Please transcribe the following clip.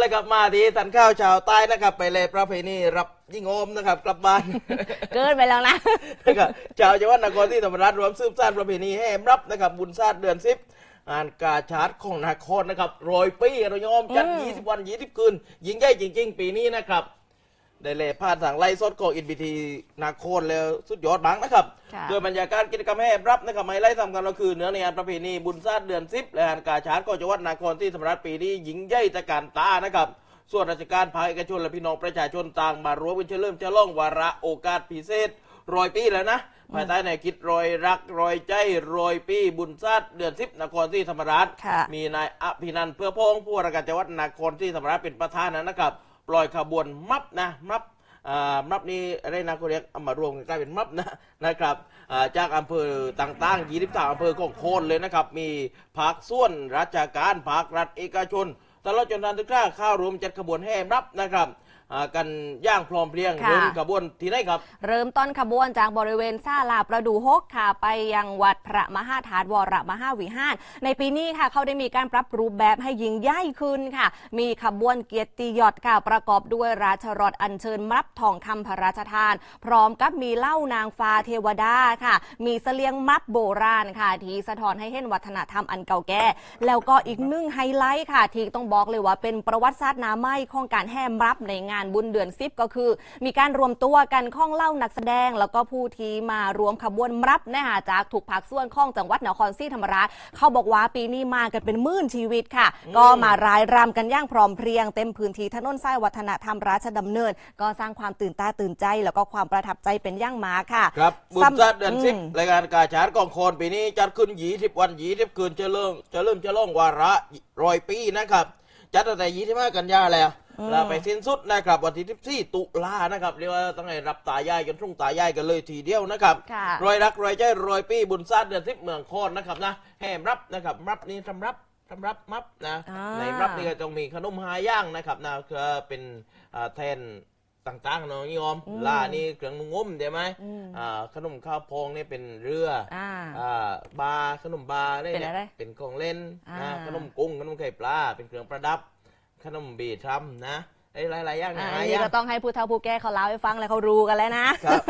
เลยครับมาที่ตันข้าวชาวใต้นะครับ ไปเลยประเพณีรับยิ่งโอมนะครับ กลับบ้านเกินไปแล้วนะนะครับชาวจังหวัดนครศรีธรรมราชรวมสืบสานประเพณีแห่รับนะครับบุญศาสตร์เดือนสิบงานกาชาร์ดของนครนะครับโรยปีเรายอมจัดอืม20 วัน 20 คืนยิงใหญ่จริง ๆ ปีนี้นะครับ ได้เลยผ่านทางไล่สดของอินบีทีนาโคนแล้วสุดยอดบังนะครับค่ะโดยบรรยากาศกิจกรรมแห่รับนะครับไฮไลท์สำคัญก็คือเนื้อในงานประเพณีบุญศาสตร์เดือนสิบและงานกาชาร์ดของจังหวัดนครศรีธรรมราชปีนี้ยิงใหญ่ตะการตานะครับ ส่วนราชการภาคเอกชนและพี่น้องประชาชนต่างมารวมกันเฉลิมฉลองวาระโอกาสพิเศษรอยปีแล้วนะภายใต้แนวคิดรอยรักรอยใจรอยปีบุญศาสตร์เดือนสิบนครศรีธรรมราชค่ะมีนายอภินันท์เพื่อพงศ์ผู้ว่าราชการจังหวัดนครศรีธรรมราชเป็นประธานนะครับ ปล่อยขบวนมับนะมับมับนี้อะไรนะเขาเรียกเอามารวมกันกลายเป็นมับนะนะครับจากอำเภอต่างๆ23อำเภอของโคนเลยนะครับ มีภาคส่วนราชการภาครัฐเอกชนตลอดจนทารศึกษาข้าวรวมจัดขบวนแห่รับนะครับ กันย่างพร้อมเพรียงค่ะ เริ่มขบวนที่ไหนครับ เริ่มต้นขบวนจากบริเวณซาลาประดูฮกค่ะ ไปยังวัดพระมหาธาตุวรมหาวิหาร ในปีนี้ค่ะ เขาได้มีการปรับรูปแบบให้ยิ่งใหญ่ขึ้นค่ะ มีขบวนเกียรติยศค่ะ ประกอบด้วยราชรถอัญเชิญมับทองคำพระราชทาน พร้อมกับมีเหล้านางฟ้าเทวดาค่ะ มีเสลียงมับโบราณค่ะ ที่สะท้อนให้เห็นวัฒนธรรมอันเก่าแก่ แล้วก็อีกหนึ่งไฮไลท์ค่ะ ที่ต้องบอกเลยว่าเป็นประวัติศาสตร์หนาไม้ของการแห่มรับในงานบุญเดือนซิบก็คือ มีการรวมตัวกันข้องเล่านักแสดง แล้วก็ผู้ที่มารวมขบวนรับนะคะจากถูกภาคส่วนข้องจังหวัดนครศรีธรรมราชเขาบอกว่าปีนี้มากันเป็นหมื่นชีวิตค่ะ ก็มารายรำกันอย่างพร้อมเพรียงเต็มพื้นที่ถนนสายวัฒนธรรมราชดำเนิน ก็สร้างความตื่นตาตื่นใจ แล้วก็ความประทับใจเป็นอย่างมากค่ะครับบุญศาสตร์เดือนสิบมรายการกาชาร์ดกองโคนปีนี้จัดขึ้น20วัน20คืนจะเริ่มจะเริ่มจะล่องวาระรอยปีนะครับจัดตั้งแต่25กันยาแล้วอืม แล้วไปสิ้นสุดนะครับวันที่14ตุลานะครับเรียกว่าตั้งแต่รับตายายจนทุ่งตายายกันเลยทีเดียวนะครับค่ะรอยรักรอยใจรอยปีบุญศาสตร์เดือนสิบเมืองโคนนะครับนะแห่มรับนะครับรับนี้สำรับสำรับมับนะอ่าในรับนี่ก็ต้องมีขนมหาย่างนะครับนะก็เป็นอ่าแทนต่างๆเนาะยอมอืมลานี่เครื่องงมใช่ไหมอืมอ่าขนมข้าวพองเนี่ยเป็นเรืออ่าอ่าบาร์ขนมบาร์เนี่ยเป็นอะไรเป็นของเล่นอ่านะขนมกุ้งขนมไข่ปลาเป็นเครื่องประดับ ขนมบีทรัมนะไอ้หลายๆอย่างอ่านะอันหานี้ย่างก็ต้องให้ผู้เฒ่าผู้แก่เขาเล่าให้ฟังแล้วเขารู้กันแล้วนะครับ